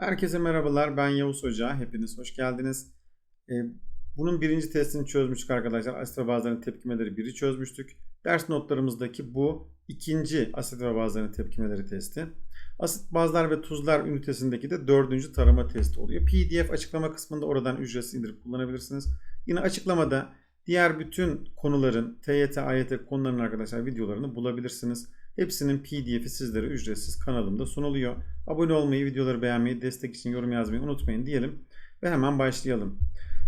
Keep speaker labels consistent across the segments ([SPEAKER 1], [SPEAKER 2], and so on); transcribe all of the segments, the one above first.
[SPEAKER 1] Herkese merhabalar. Ben Yavuz Hoca. Hepiniz hoş geldiniz. Ee, bunun birinci testini çözmüştük arkadaşlar. Asit ve bazılarının tepkimeleri biri çözmüştük. Ders notlarımızdaki bu ikinci asit ve bazılarının tepkimeleri testi. Asit, bazlar ve tuzlar ünitesindeki de dördüncü tarama testi oluyor. PDF açıklama kısmında oradan ücretsiz indirip kullanabilirsiniz. Yine açıklamada diğer bütün konuların TYT, AYT konularının arkadaşlar videolarını bulabilirsiniz. Hepsinin PDF'i sizlere ücretsiz kanalımda sunuluyor. Abone olmayı, videoları beğenmeyi, destek için yorum yazmayı unutmayın diyelim ve hemen başlayalım.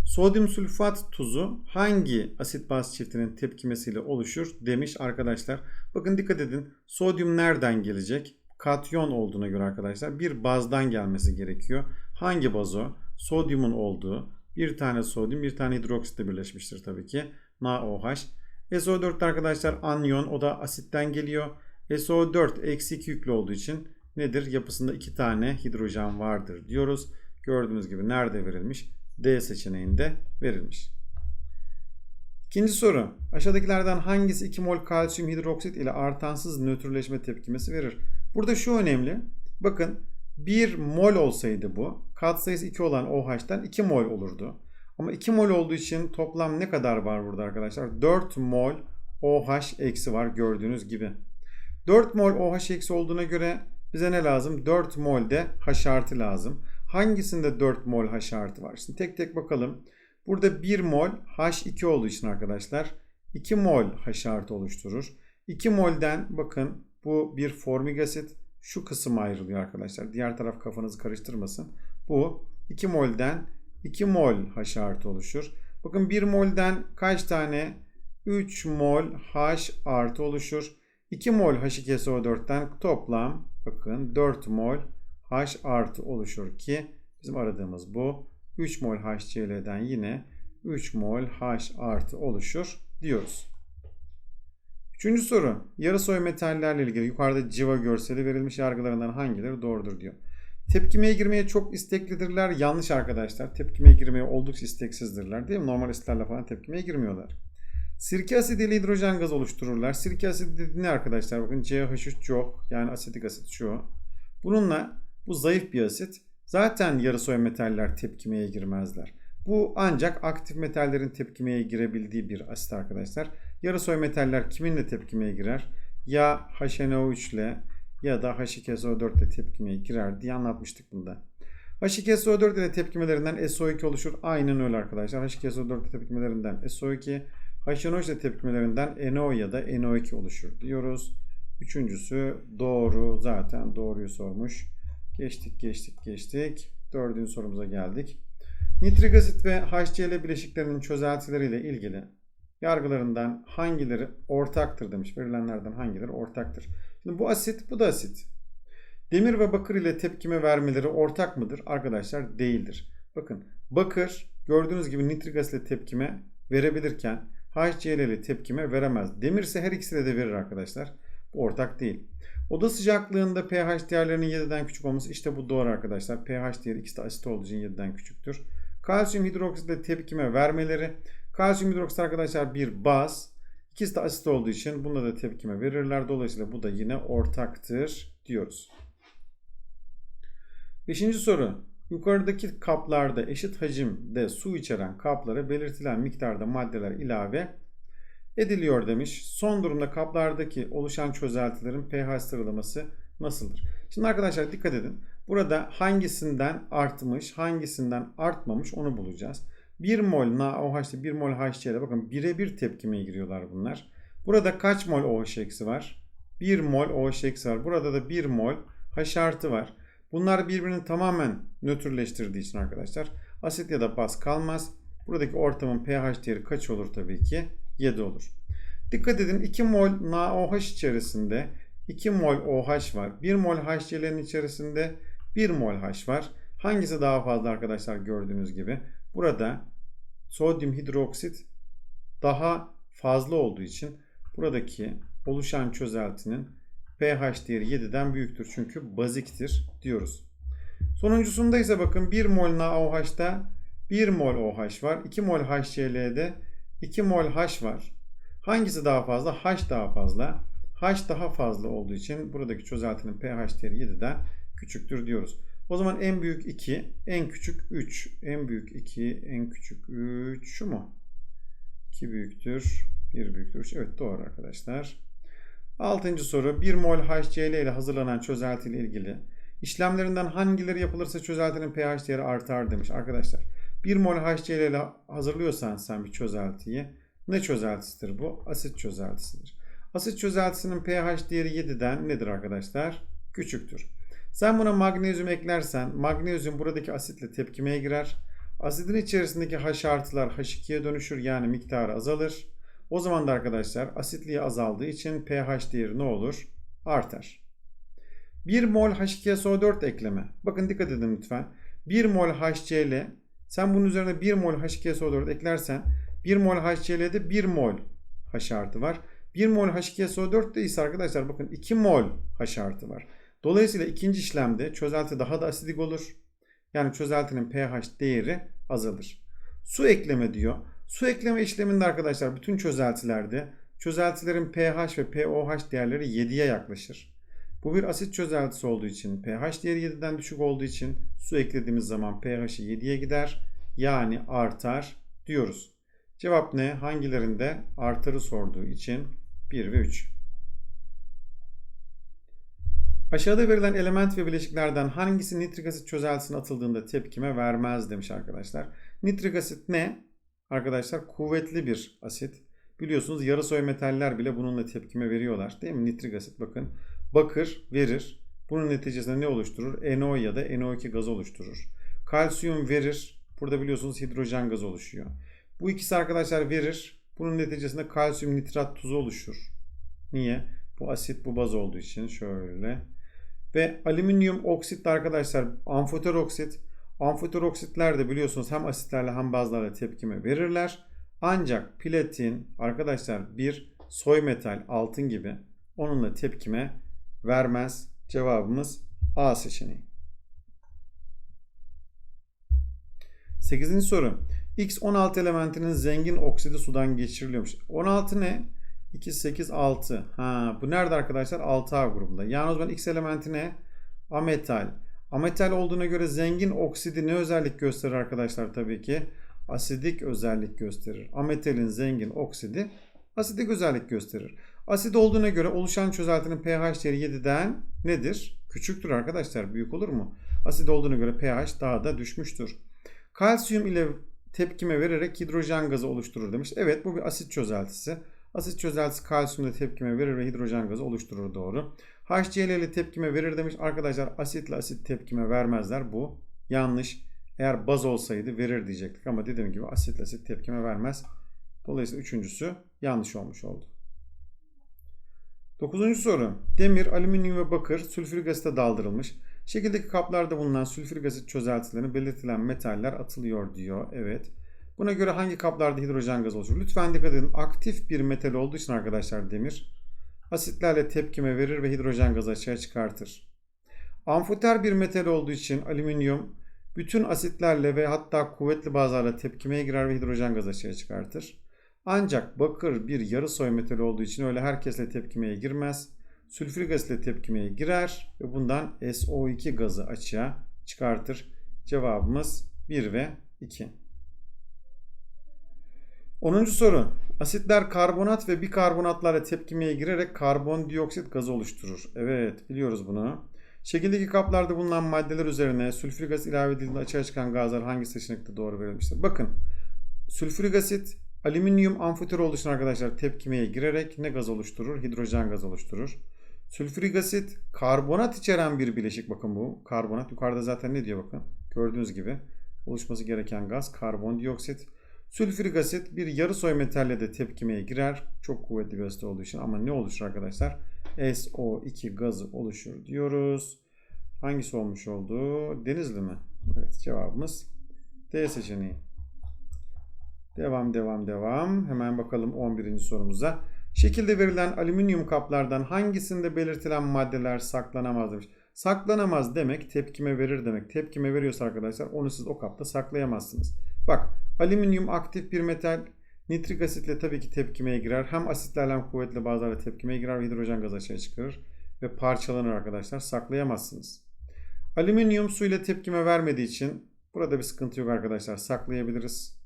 [SPEAKER 1] Sodyum sülfat tuzu hangi asit baz çiftinin tepkimesiyle oluşur demiş arkadaşlar. Bakın dikkat edin. Sodyum nereden gelecek? Katyon olduğuna göre arkadaşlar bir bazdan gelmesi gerekiyor. Hangi baz o? Sodyumun olduğu. Bir tane sodyum, bir tane hidroksitle birleşmiştir tabii ki. NaOH. SO4 arkadaşlar anyon o da asitten geliyor. SO4 eksi 2 yüklü olduğu için nedir? Yapısında 2 tane hidrojen vardır diyoruz. Gördüğünüz gibi nerede verilmiş? D seçeneğinde verilmiş. İkinci soru. Aşağıdakilerden hangisi 2 mol kalsiyum hidroksit ile artansız nötrleşme tepkimesi verir? Burada şu önemli. Bakın 1 mol olsaydı bu katsayısı 2 olan OH'tan 2 mol olurdu. Ama 2 mol olduğu için toplam ne kadar var burada arkadaşlar? 4 mol OH eksi var gördüğünüz gibi. 4 mol OH eksi olduğuna göre bize ne lazım? 4 mol de H artı lazım. Hangisinde 4 mol H artı var? Şimdi tek tek bakalım. Burada 1 mol H2 olduğu için arkadaşlar 2 mol H artı oluşturur. 2 molden bakın bu bir formik asit şu kısım ayrılıyor arkadaşlar. Diğer taraf kafanızı karıştırmasın. Bu 2 molden 2 mol H artı oluşur. Bakın 1 molden kaç tane? 3 mol H artı oluşur. 2 mol H2SO4'ten toplam bakın 4 mol H artı oluşur ki bizim aradığımız bu. 3 mol HCl'den yine 3 mol H artı oluşur diyoruz. Üçüncü soru. Yarı soy metallerle ilgili yukarıda civa görseli verilmiş yargılarından hangileri doğrudur diyor. Tepkimeye girmeye çok isteklidirler. Yanlış arkadaşlar. Tepkimeye girmeye oldukça isteksizdirler değil mi? Normal asitlerle falan tepkimeye girmiyorlar. Sirke asidi ile hidrojen gaz oluştururlar. Sirke asidi ne arkadaşlar? Bakın CH3 yok. Yani asetik asit şu. Bununla bu zayıf bir asit. Zaten yarı soy metaller tepkimeye girmezler. Bu ancak aktif metallerin tepkimeye girebildiği bir asit arkadaşlar. Yarı soy metaller kiminle tepkimeye girer? Ya HNO3 ile ya da H2SO4 ile tepkimeye girer diye anlatmıştık bunda. H2SO4 ile tepkimelerinden SO2 oluşur. Aynen öyle arkadaşlar. H2SO4 ile tepkimelerinden SO2, HNO3 ile tepkimelerinden NO ya da NO2 oluşur diyoruz. Üçüncüsü doğru. Zaten doğruyu sormuş. Geçtik, geçtik, geçtik. Dördüncü sorumuza geldik. Nitrik asit ve HCl bileşiklerinin çözeltileriyle ilgili yargılarından hangileri ortaktır demiş. Verilenlerden hangileri ortaktır? Şimdi bu asit, bu da asit. Demir ve bakır ile tepkime vermeleri ortak mıdır? Arkadaşlar değildir. Bakın bakır gördüğünüz gibi nitrik asit ile tepkime verebilirken HCl ile tepkime veremez. Demir ise her ikisiyle de verir arkadaşlar. Bu ortak değil. Oda sıcaklığında pH değerlerinin 7'den küçük olması işte bu doğru arkadaşlar. pH değeri ikisi de asit olduğu için 7'den küçüktür. Kalsiyum hidroksit ile tepkime vermeleri. Kalsiyum hidroksit arkadaşlar bir baz. İkisi de asit olduğu için bunda da tepkime verirler. Dolayısıyla bu da yine ortaktır diyoruz. Beşinci soru. Yukarıdaki kaplarda eşit hacimde su içeren kaplara belirtilen miktarda maddeler ilave ediliyor demiş. Son durumda kaplardaki oluşan çözeltilerin pH sıralaması nasıldır? Şimdi arkadaşlar dikkat edin. Burada hangisinden artmış, hangisinden artmamış onu bulacağız. 1 mol NaOH'te 1 mol HCl'de bakın birebir tepkimeye giriyorlar bunlar. Burada kaç mol OH eksi var? 1 mol OH eksi var. Burada da 1 mol H artı var. Bunlar birbirini tamamen nötrleştirdiği için arkadaşlar asit ya da baz kalmaz. Buradaki ortamın pH değeri kaç olur tabii ki? 7 olur. Dikkat edin 2 mol NaOH içerisinde 2 mol OH var. 1 mol HCl'nin içerisinde 1 mol H var. Hangisi daha fazla arkadaşlar gördüğünüz gibi. Burada sodyum hidroksit daha fazla olduğu için buradaki oluşan çözeltinin pH değeri 7'den büyüktür. Çünkü baziktir diyoruz. Sonuncusunda ise bakın 1 mol NaOH'da 1 mol OH var. 2 mol HCl'de 2 mol H var. Hangisi daha fazla? H daha fazla. H daha fazla olduğu için buradaki çözeltinin pH değeri 7'den küçüktür diyoruz. O zaman en büyük 2, en küçük 3. En büyük 2, en küçük 3 şu mu? 2 büyüktür, 1 büyüktür 3. Evet doğru arkadaşlar. Altıncı soru 1 mol HCl ile hazırlanan çözelti ile ilgili işlemlerinden hangileri yapılırsa çözeltinin pH değeri artar demiş arkadaşlar. 1 mol HCl ile hazırlıyorsan sen bir çözeltiyi ne çözeltisidir bu? Asit çözeltisidir. Asit çözeltisinin pH değeri 7'den nedir arkadaşlar? Küçüktür. Sen buna magnezyum eklersen magnezyum buradaki asitle tepkimeye girer. Asidin içerisindeki H artılar H2'ye dönüşür yani miktarı azalır. O zaman da arkadaşlar asitliği azaldığı için pH değeri ne olur? Artar. 1 mol H2SO4 ekleme. Bakın dikkat edin lütfen. 1 mol HCl sen bunun üzerine 1 mol H2SO4 eklersen 1 mol HCl'de 1 mol H artı var. 1 mol H2SO4'te ise arkadaşlar bakın 2 mol H artı var. Dolayısıyla ikinci işlemde çözelti daha da asidik olur. Yani çözeltinin pH değeri azalır. Su ekleme diyor. Su ekleme işleminde arkadaşlar bütün çözeltilerde çözeltilerin pH ve pOH değerleri 7'ye yaklaşır. Bu bir asit çözeltisi olduğu için pH değeri 7'den düşük olduğu için su eklediğimiz zaman pH'i 7'ye gider. Yani artar diyoruz. Cevap ne? Hangilerinde artarı sorduğu için 1 ve 3. Aşağıda verilen element ve bileşiklerden hangisi nitrik asit çözeltisine atıldığında tepkime vermez demiş arkadaşlar. Nitrik asit ne? Arkadaşlar kuvvetli bir asit. Biliyorsunuz yarı soy metaller bile bununla tepkime veriyorlar. Değil mi? Nitrik asit bakın. Bakır verir. Bunun neticesinde ne oluşturur? NO ya da NO2 gaz oluşturur. Kalsiyum verir. Burada biliyorsunuz hidrojen gazı oluşuyor. Bu ikisi arkadaşlar verir. Bunun neticesinde kalsiyum nitrat tuzu oluşur. Niye? Bu asit bu baz olduğu için şöyle. Ve alüminyum oksit arkadaşlar amfoter oksit. Amfoter oksitler de biliyorsunuz hem asitlerle hem bazlarla tepkime verirler. Ancak platin arkadaşlar bir soy metal altın gibi onunla tepkime vermez. Cevabımız A seçeneği. 8. soru. X16 elementinin zengin oksidi sudan geçiriliyormuş. 16 ne? 2, 8, 6. Ha, bu nerede arkadaşlar? 6A grubunda. Yani o zaman X elementi ne? Ametal. Ametal olduğuna göre zengin oksidi ne özellik gösterir arkadaşlar tabii ki? Asidik özellik gösterir. Ametalin zengin oksidi asidik özellik gösterir. Asit olduğuna göre oluşan çözeltinin pH değeri 7'den nedir? Küçüktür arkadaşlar. Büyük olur mu? Asit olduğuna göre pH daha da düşmüştür. Kalsiyum ile tepkime vererek hidrojen gazı oluşturur demiş. Evet bu bir asit çözeltisi. Asit çözeltisi kalsiyumla tepkime verir ve hidrojen gazı oluşturur doğru. HCl ile tepkime verir demiş. Arkadaşlar asitle asit tepkime vermezler. Bu yanlış. Eğer baz olsaydı verir diyecektik ama dediğim gibi asitle asit tepkime vermez. Dolayısıyla üçüncüsü yanlış olmuş oldu. Dokuzuncu soru. Demir, alüminyum ve bakır sülfürik asite daldırılmış. Şekildeki kaplarda bulunan sülfürik asit çözeltilerine belirtilen metaller atılıyor diyor. Evet. Buna göre hangi kaplarda hidrojen gazı oluşur? Lütfen dikkat edin. Aktif bir metal olduğu için arkadaşlar demir asitlerle tepkime verir ve hidrojen gazı açığa çıkartır. Amfoter bir metal olduğu için alüminyum bütün asitlerle ve hatta kuvvetli bazlarla tepkimeye girer ve hidrojen gazı açığa çıkartır. Ancak bakır bir yarı soy metali olduğu için öyle herkesle tepkimeye girmez. Sülfürik asitle tepkimeye girer ve bundan SO2 gazı açığa çıkartır. Cevabımız 1 ve 2. 10. soru. Asitler karbonat ve bikarbonatlarla tepkimeye girerek karbondioksit gazı oluşturur. Evet biliyoruz bunu. Şekildeki kaplarda bulunan maddeler üzerine sülfürik asit ilave edildiğinde açığa çıkan gazlar hangi seçenekte doğru verilmiştir? Bakın sülfürik asit alüminyum amfoter olduğu için arkadaşlar tepkimeye girerek ne gaz oluşturur? Hidrojen gaz oluşturur. Sülfürik asit karbonat içeren bir bileşik bakın bu. Karbonat yukarıda zaten ne diyor bakın. Gördüğünüz gibi oluşması gereken gaz karbondioksit. Sülfürik asit bir yarı soy metalle de tepkimeye girer. Çok kuvvetli bir asit olduğu için ama ne oluşur arkadaşlar? SO2 gazı oluşur diyoruz. Hangisi olmuş oldu? Denizli mi? Evet cevabımız D seçeneği. Devam devam devam. Hemen bakalım 11. sorumuza. Şekilde verilen alüminyum kaplardan hangisinde belirtilen maddeler saklanamaz demiş. Saklanamaz demek tepkime verir demek. Tepkime veriyorsa arkadaşlar onu siz o kapta saklayamazsınız. Bak alüminyum aktif bir metal. Nitrik asitle tabii ki tepkimeye girer. Hem asitlerle hem kuvvetli bazılarla tepkimeye girer ve hidrojen gazı açığa çıkarır. Ve parçalanır arkadaşlar. Saklayamazsınız. Alüminyum su ile tepkime vermediği için burada bir sıkıntı yok arkadaşlar. Saklayabiliriz.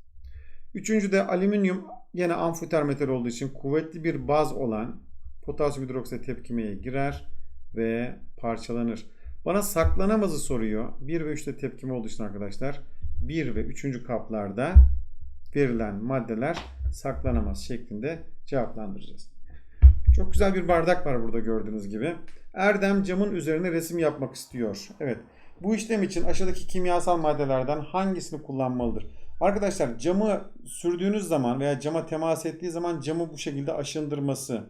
[SPEAKER 1] Üçüncü de alüminyum yine amfiter metal olduğu için kuvvetli bir baz olan potasyum hidroksit tepkimeye girer ve parçalanır. Bana saklanamazı soruyor. 1 ve 3'te tepkime olduğu için arkadaşlar 1 ve 3. kaplarda verilen maddeler saklanamaz şeklinde cevaplandıracağız. Çok güzel bir bardak var burada gördüğünüz gibi. Erdem camın üzerine resim yapmak istiyor. Evet. Bu işlem için aşağıdaki kimyasal maddelerden hangisini kullanmalıdır? Arkadaşlar camı sürdüğünüz zaman veya cama temas ettiği zaman camı bu şekilde aşındırması.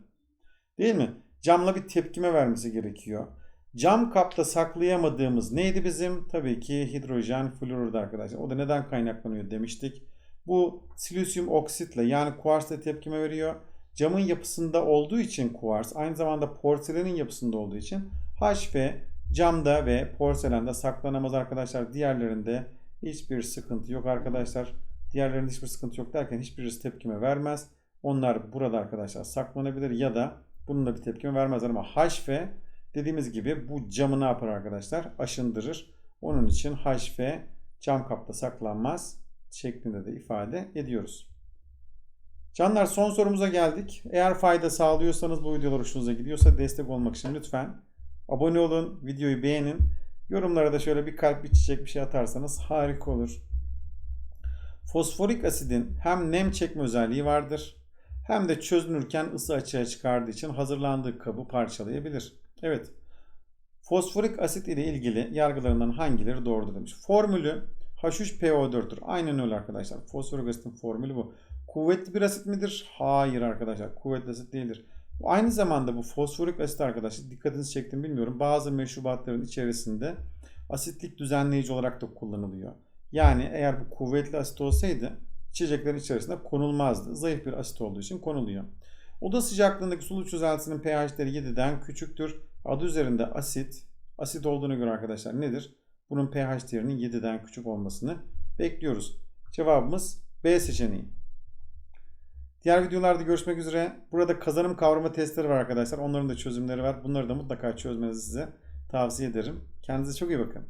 [SPEAKER 1] Değil mi? Camla bir tepkime vermesi gerekiyor. Cam kapta saklayamadığımız neydi bizim? Tabii ki hidrojen florurdu arkadaşlar. O da neden kaynaklanıyor demiştik. Bu silisyum oksitle yani kuarsla tepkime veriyor. Camın yapısında olduğu için kuars aynı zamanda porselenin yapısında olduğu için HF camda ve porselende saklanamaz arkadaşlar. Diğerlerinde hiçbir sıkıntı yok arkadaşlar. Diğerlerinde hiçbir sıkıntı yok derken hiçbirisi tepkime vermez. Onlar burada arkadaşlar saklanabilir ya da bununla bir tepkime vermezler ama HF dediğimiz gibi bu camı ne yapar arkadaşlar? Aşındırır. Onun için HF cam kapta saklanmaz şeklinde de ifade ediyoruz. Canlar son sorumuza geldik. Eğer fayda sağlıyorsanız bu videolar hoşunuza gidiyorsa destek olmak için lütfen abone olun, videoyu beğenin. Yorumlara da şöyle bir kalp bir çiçek bir şey atarsanız harika olur. Fosforik asidin hem nem çekme özelliği vardır hem de çözünürken ısı açığa çıkardığı için hazırlandığı kabı parçalayabilir. Evet. Fosforik asit ile ilgili yargılarından hangileri doğrudur demiş. Formülü H3PO4'tür. Aynen öyle arkadaşlar. Fosforik asitin formülü bu. Kuvvetli bir asit midir? Hayır arkadaşlar. Kuvvetli asit değildir. Aynı zamanda bu fosforik asit arkadaşlar dikkatinizi çektim bilmiyorum. Bazı meşrubatların içerisinde asitlik düzenleyici olarak da kullanılıyor. Yani eğer bu kuvvetli asit olsaydı içeceklerin içerisinde konulmazdı. Zayıf bir asit olduğu için konuluyor. Oda sıcaklığındaki sulu çözeltisinin pH'leri 7'den küçüktür. Adı üzerinde asit, asit olduğuna göre arkadaşlar nedir? Bunun pH değerinin 7'den küçük olmasını bekliyoruz. Cevabımız B seçeneği. Diğer videolarda görüşmek üzere. Burada kazanım kavrama testleri var arkadaşlar. Onların da çözümleri var. Bunları da mutlaka çözmenizi size tavsiye ederim. Kendinize çok iyi bakın.